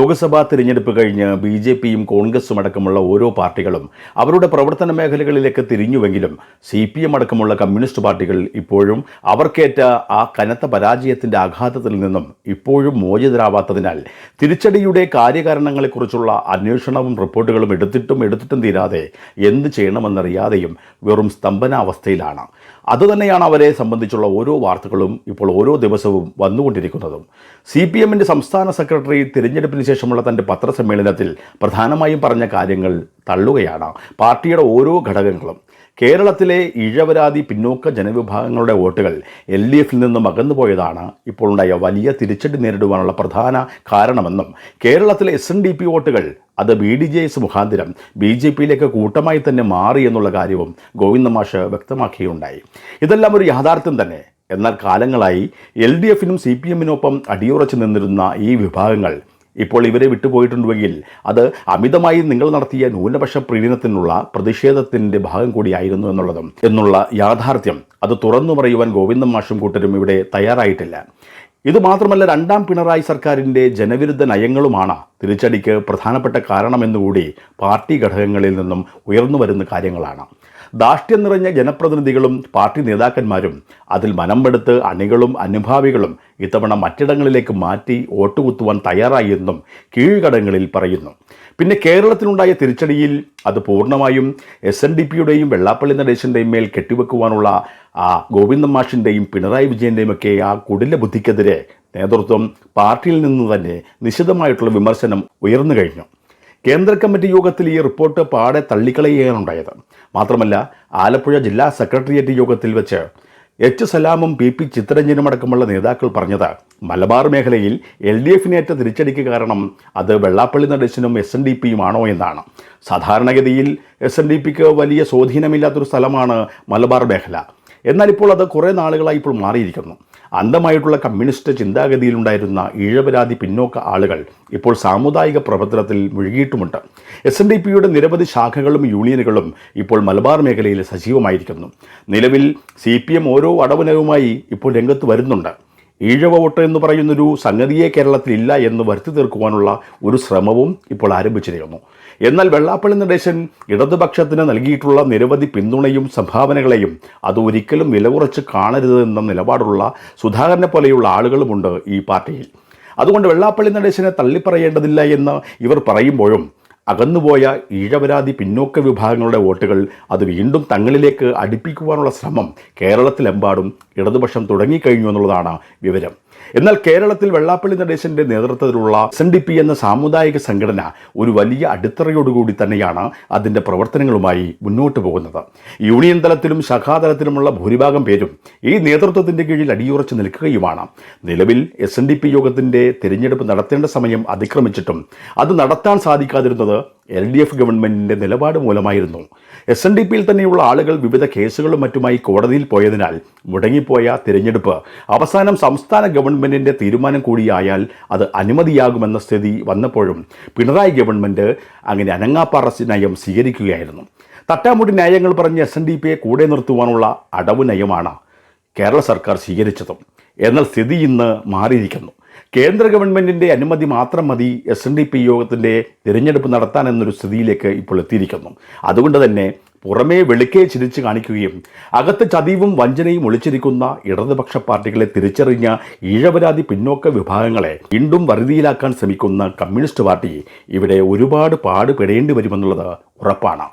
ലോക്സഭാ തിരഞ്ഞെടുപ്പ് കഴിഞ്ഞ് B J പിയും കോൺഗ്രസും അടക്കമുള്ള ഓരോ പാർട്ടികളും അവരുടെ പ്രവർത്തന മേഖലകളിലേക്ക് തിരിഞ്ഞുവെങ്കിലും സി പി എം അടക്കമുള്ള കമ്മ്യൂണിസ്റ്റ് പാർട്ടികൾ ഇപ്പോഴും അവർക്കേറ്റ ആ കനത്ത പരാജയത്തിന്റെ ആഘാതത്തിൽ നിന്നും ഇപ്പോഴും മോചിതരാവാത്തതിനാൽ തിരിച്ചടിയുടെ കാര്യകാരണങ്ങളെക്കുറിച്ചുള്ള അന്വേഷണവും റിപ്പോർട്ടുകളും എടുത്തിട്ടും എടുത്തിട്ടും തീരാതെ എന്ത് ചെയ്യണമെന്നറിയാതെയും വെറും സ്തംഭനാവസ്ഥയിലാണ്. അതുതന്നെയാണ് അവരെ സംബന്ധിച്ചുള്ള ഓരോ വാർത്തകളും ഇപ്പോൾ ഓരോ ദിവസവും വന്നുകൊണ്ടിരിക്കുന്നതും. സി പി എമ്മിന്റെ സംസ്ഥാന സെക്രട്ടറി തിരഞ്ഞെടുപ്പിന് ശേഷമുള്ള തന്റെ പത്രസമ്മേളനത്തിൽ പ്രധാനമായും പറഞ്ഞ കാര്യങ്ങൾ തള്ളുകയാണ്. പാർട്ടിയുടെ ഓരോ ഘടകങ്ങളും കേരളത്തിലെ ഇഴവരാതി പിന്നോക്ക ജനവിഭാഗങ്ങളുടെ വോട്ടുകൾ എൽ ഡി എഫിൽ നിന്നും അകന്നുപോയതാണ്. ഇപ്പോൾ ഉണ്ടായ വലിയ തിരിച്ചടി നേരിടുവാനുള്ള പ്രധാന കാരണമെന്നും കേരളത്തിലെ എസ് എൻ ഡി പി വോട്ടുകൾ അത് ബി ഡി ജെ എസ് മുഖാന്തരം ബി ജെ പിയിലേക്ക് കൂട്ടമായി തന്നെ മാറി എന്നുള്ള കാര്യവും ഗോവിന്ദ മാഷ് വ്യക്തമാക്കുകയുണ്ടായി ഇതെല്ലാം ഒരു യാഥാർത്ഥ്യം തന്നെ. എന്നാൽ കാലങ്ങളായി എൽ ഡി എഫിനും സി പി എമ്മിനൊപ്പം അടിയുറച്ചു നിന്നിരുന്ന ഈ വിഭാഗങ്ങൾ ഇപ്പോൾ ഇവരെ വിട്ടുപോയിട്ടുണ്ടെങ്കിൽ അത് അമിതമായി നിങ്ങൾ നടത്തിയ ന്യൂനപക്ഷ പ്രീണനത്തിനുള്ള പ്രതിഷേധത്തിന്റെ ഭാഗം കൂടിയായിരുന്നു എന്നുള്ളതും എന്നുള്ള യാഥാർത്ഥ്യം അത് തുറന്നു പറയുവാൻ ഗോവിന്ദം മാഷും കൂട്ടരും ഇവിടെ തയ്യാറായിട്ടില്ല. ഇതുമാത്രമല്ല രണ്ടാം പിണറായി സർക്കാരിന്റെ ജനവിരുദ്ധ നയങ്ങളുമാണ് തിരിച്ചടിക്ക് പ്രധാനപ്പെട്ട കാരണമെന്നുകൂടി പാർട്ടി ഘടകങ്ങളിൽ നിന്നും ഉയർന്നു വരുന്ന കാര്യങ്ങളാണ്. ധാർഷ്ട്യം നിറഞ്ഞ ജനപ്രതിനിധികളും പാർട്ടി നേതാക്കന്മാരും അതിൽ മനംപെടുത്ത് അണികളും അനുഭാവികളും ഇത്തവണ മറ്റിടങ്ങളിലേക്ക് മാറ്റി വോട്ടുകുത്തുവാൻ തയ്യാറായി എന്നും കീഴ്ഘടകങ്ങളിൽ പറയുന്നു. പിന്നെ കേരളത്തിലുണ്ടായ തിരിച്ചടിയിൽ അത് പൂർണമായും എസ് എൻ ഡി പിയുടെയും വെള്ളാപ്പള്ളി നടേശന്റെയും മേൽ കെട്ടിവെക്കുവാനുള്ള ആ ഗോവിന്ദൻ മാഷിന്റെയും പിണറായി വിജയന്റെയും ഒക്കെ ആ കുടില ബുദ്ധിക്കെതിരെ നേതൃത്വം പാർട്ടിയിൽ നിന്ന് തന്നെ നിശിതമായിട്ടുള്ള വിമർശനം ഉയർന്നു കഴിഞ്ഞു. കേന്ദ്ര കമ്മിറ്റി യോഗത്തിൽ ഈ റിപ്പോർട്ട് പാടെ തള്ളിക്കളയുകയാണുണ്ടായത്. മാത്രമല്ല ആലപ്പുഴ ജില്ലാ സെക്രട്ടേറിയറ്റ് യോഗത്തിൽ വെച്ച് എച്ച് സലാമും പി പി ചിത്തരഞ്ജനും അടക്കമുള്ള നേതാക്കൾ പറഞ്ഞത് മലബാർ മേഖലയിൽ എൽ ഡി എഫിനേറ്റ തിരിച്ചടിക്ക് കാരണം അത് വെള്ളാപ്പള്ളി നടേശനും എസ് എൻ ഡി പിയുമാണോ എന്നാണ്. സാധാരണഗതിയിൽ എസ് എൻ ഡി പിക്ക് വലിയ സ്വാധീനമില്ലാത്തൊരു സ്ഥലമാണ് മലബാർ മേഖല. എന്നാൽ ഇപ്പോൾ അത് കുറേ നാളുകളായി ഇപ്പോൾ മാറിയിരിക്കുന്നു. അന്ധമായിട്ടുള്ള കമ്മ്യൂണിസ്റ്റ് ചിന്താഗതിയിലുണ്ടായിരുന്ന ഈഴപരാതി പിന്നോക്ക ആളുകൾ ഇപ്പോൾ സാമുദായിക പ്രവർത്തനത്തിൽ മുഴുകിയിട്ടുമുണ്ട്. എസ് എൻ ഡി പിയുടെ നിരവധി ശാഖകളും യൂണിയനുകളും ഇപ്പോൾ മലബാർ മേഖലയിൽ സജീവമായിരിക്കുന്നു. നിലവിൽ സി പി എം ഓരോ അടവനവുമായി ഇപ്പോൾ രംഗത്ത് വരുന്നുണ്ട്. ഈഴവ വോട്ട് എന്ന് പറയുന്നൊരു സംഗതിയെ കേരളത്തിൽ ഇല്ല എന്ന് വരുത്തി തീർക്കുവാനുള്ള ഒരു ശ്രമവും ഇപ്പോൾ ആരംഭിച്ചിരിക്കുന്നു എന്നാൽ വെള്ളാപ്പള്ളി നടേശൻ ഇടതുപക്ഷത്തിന് നൽകിയിട്ടുള്ള നിരവധി പിന്തുണയും സംഭാവനകളെയും അത് ഒരിക്കലും വില കുറച്ച് കാണരുത് എന്ന നിലപാടുള്ള സുധാകരനെ പോലെയുള്ള ആളുകളുമുണ്ട് ഈ പാർട്ടിയിൽ. അതുകൊണ്ട് വെള്ളാപ്പള്ളി നടേശനെ തള്ളിപ്പറയേണ്ടതില്ല എന്ന് ഇവർ പറയുമ്പോഴും അകന്നുപോയ ഈഴവരാതി പിന്നോക്ക വിഭാഗങ്ങളുടെ വോട്ടുകൾ അത് വീണ്ടും തങ്ങളിലേക്ക് അടുപ്പിക്കുവാനുള്ള ശ്രമം കേരളത്തിലെമ്പാടും ഇടതുപക്ഷം തുടങ്ങിക്കഴിഞ്ഞു എന്നുള്ളതാണ് വിവരം. എന്നാൽ കേരളത്തിൽ വെള്ളാപ്പള്ളി നടേശന്റെ നേതൃത്വത്തിലുള്ള എസ് എൻ ഡി പി എന്ന സാമുദായിക സംഘടന ഒരു വലിയ അടിത്തറയോടുകൂടി തന്നെയാണ് അതിന്റെ പ്രവർത്തനങ്ങളുമായി മുന്നോട്ട് പോകുന്നത്. യൂണിയൻ തലത്തിലും ശാഖാതലത്തിലുമുള്ള ഭൂരിഭാഗം പേരും ഈ നേതൃത്വത്തിന്റെ കീഴിൽ അടിയുറച്ചു നിൽക്കുകയുമാണ്. നിലവിൽ എസ് എൻ ഡി പി യോഗത്തിന്റെ തിരഞ്ഞെടുപ്പ് നടത്തേണ്ട സമയം അതിക്രമിച്ചിട്ടും അത് നടത്താൻ സാധിക്കാതിരുന്നത് എൽ ഡി എഫ് ഗവൺമെന്റിന്റെ നിലപാട് മൂലമായിരുന്നു. എസ് എൻ ഡി പിയിൽ തന്നെയുള്ള ആളുകൾ വിവിധ കേസുകളും മറ്റുമായി കോടതിയിൽ പോയതിനാൽ മുടങ്ങിപ്പോയ തിരഞ്ഞെടുപ്പ്. അവസാനം സംസ്ഥാന ഗവൺമെന്റിന്റെ തീരുമാനം കൂടിയായാൽ അത് അനുമതിയാകുമെന്ന സ്ഥിതി വന്നപ്പോഴും പിണറായി ഗവൺമെന്റ് അങ്ങനെ അനങ്ങാപ്പാറ നയം സ്വീകരിക്കുകയായിരുന്നു. തട്ടാമുടി ന്യായങ്ങൾ പറഞ്ഞ് എസ് എൻ ഡി പിയെ കൂടെ നിർത്തുവാനുള്ള അടവ് നയമാണ് കേരള സർക്കാർ സ്വീകരിച്ചതും. എന്നാൽ സ്ഥിതി ഇന്ന് മാറിയിരിക്കുന്നു. കേന്ദ്ര ഗവൺമെന്റിന്റെ അനുമതി മാത്രം മതി എസ് എൻ ഡി പി യോഗത്തിന്റെ തിരഞ്ഞെടുപ്പ് നടത്താൻ എന്നൊരു സ്ഥിതിയിലേക്ക് ഇപ്പോൾ എത്തിയിരിക്കുന്നു. അതുകൊണ്ട് തന്നെ പുറമേ വെളുക്കെ ചിരിച്ച് കാണിക്കുകയും അകത്ത് ചതിവും വഞ്ചനയും ഒളിച്ചിരിക്കുന്ന ഇടതുപക്ഷ പാർട്ടികളെ തിരിച്ചറിഞ്ഞ ഈഴവരാതി പിന്നോക്ക വിഭാഗങ്ങളെ വീണ്ടും വറുതിയിലാക്കാൻ ശ്രമിക്കുന്ന കമ്മ്യൂണിസ്റ്റ് പാർട്ടി ഇവിടെ ഒരുപാട് പാടുപെടേണ്ടി വരുമെന്നുള്ളത് ഉറപ്പാണ്.